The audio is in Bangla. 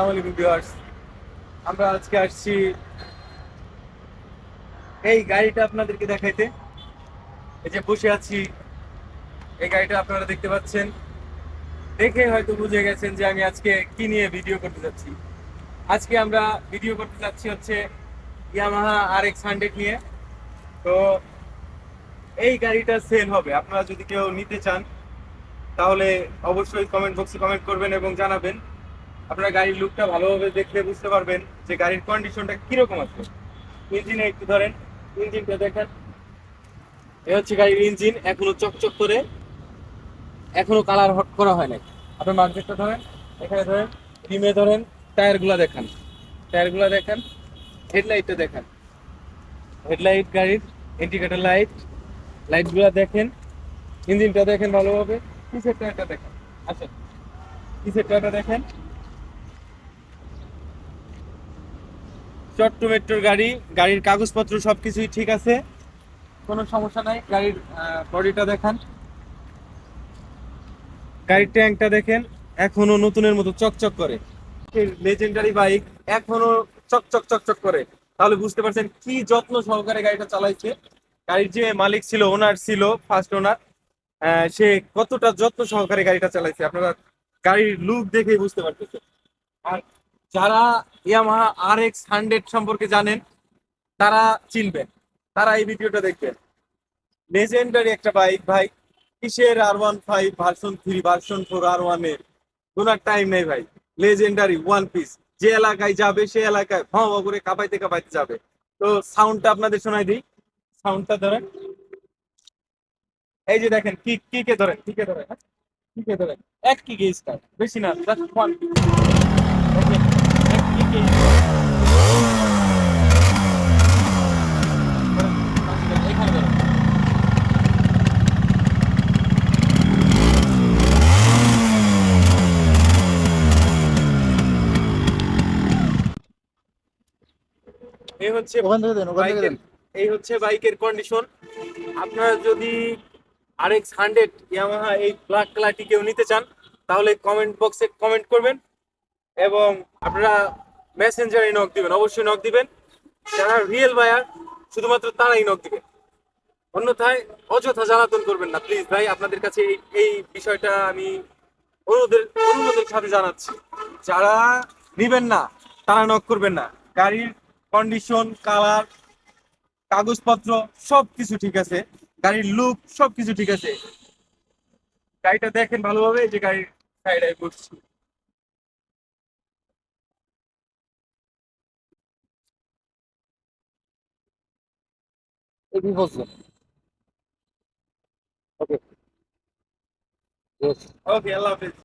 আসসালামু ভিউয়ার্স আমরা আজকে আসছি এই গাড়িটা আপনাদেরকে দেখাইতে। এই যে বসে আছি, এই গাড়িটা আপনারা দেখতে পাচ্ছেন। দেখে হয়তো বুঝে গেছেন যে আমি আজকে কি নিয়ে ভিডিও করতে যাচ্ছি। আজকে আমরা ভিডিও করতে যাচ্ছি হচ্ছে ইয়ামাহা আর এক্স হান্ড্রেড নিয়ে। তো এই গাড়িটা সেল হবে। আপনারা যদি কেউ নিতে চান, তাহলে অবশ্যই কমেন্ট বক্সে কমেন্ট করবেন এবং জানাবেন। আপনারা গাড়ির লুকটা ভালোভাবে দেখলে বুঝতে পারবেন যে গাড়ির কন্ডিশনটা কীরকম আছে। ইঞ্জিনে একটু ধরেন, ইঞ্জিনটা দেখেন। এ হচ্ছে গাড়ির ইঞ্জিন, এখনও চকচক করে, এখনও কালার হট করা হয় নাই। আপনার মার্কেটটা ধরেন, এখানে ধরেন রিমে ধরেন, টায়ারগুলা দেখান। টায়ারগুলা দেখেন, হেডলাইটটা দেখেন। হেডলাইট, গাড়ির ইন্ডিকেটর লাইট লাইটগুলা দেখেন। ইঞ্জিনটা দেখেন ভালোভাবে, কিসের টায়ারটা দেখেন? আচ্ছা কিসের টায়ারটা দেখেন? চট্ট মেট্রোর গাড়ি, গাড়ির কাগজপত্র সবকিছুই ঠিক আছে। কোনো সমস্যা নাই, গাড়ির বডিটা দেখান। গাড়ির ট্যাঙ্কটা দেখেন, এখনও নতুনের মতো চকচক করে। লেজেন্ডারি বাইক এখনও চকচক চকচক করে। তাহলে বুঝতে পারছেন কি যত্ন সহকারে গাড়িটা চালাইছে। গাড়ির যে মালিক ছিল, ওনার ছিল ফার্স্ট ওনার সে কতটা যত্ন সহকারে গাড়িটা চালাইছে। আপনারা গাড়ির লুক দেখেই বুঝতে পারতেছেন। আর যারা ইয়ামাহা আর এক্স হান্ড্রেড সম্পর্কে জানেন, তারা চিনবেন। তারা এই ভিডিওটা দেখবেন। লেজেন্ডারি একটা বাইক ভাই। কিসের R one five version three version four আর ওয়ানের? কোনার টাইম নেই, ভাই। লেজেন্ডারি ওয়ান পিস যে এলাকায় যাবে, সে এলাকায় ভাও করে কাঁপাইতে কাঁপাইতে যাবে। তো সাউন্ডটা আপনাদের শোনাই দিই। সাউন্ডটা ধরেন। এই যে দেখেন, কি কি কিকে ধরেন কিকে ধরেন হ্যাঁ? কিকে ধরেন? এক কিকে স্টার্ট বেশি না জাস্ট ওয়ান এই হচ্ছে ওখান থেকে দেন ওখান থেকে দেন এই হচ্ছে বাইকের কন্ডিশন আপনারা যদি আর এক্স হান্ড্রেড ইয়ামাহা এই ব্ল্যাক কালারটি কেউ নিতে চান তাহলে কমেন্ট বক্সে কমেন্ট করবেন এবং আপনারা মেসেঞ্জারে নক দিবেন অবশ্যই নক দিবেন। যারা রিয়েল বায়ার শুধুমাত্র তারাই নক দিবেন। অন্যথায় অযথা জ্বালাতন করবেন না। প্লিজ ভাই আপনাদের কাছে এই এই বিষয়টা আমি অনুরোধের অনুরোধের সাথে জানাচ্ছি। যারা নিবেন না তারা নক করবেন না। গাড়ির কন্ডিশন কালার কাগজপত্র সব কিছু ঠিক আছে। গাড়ির লুক সব কিছু ঠিক আছে। গাড়িটা দেখেন ভালোভাবে যে গাড়ির সাইডে বসছি। ওকে ওকে আল্লাহ হাফিজ।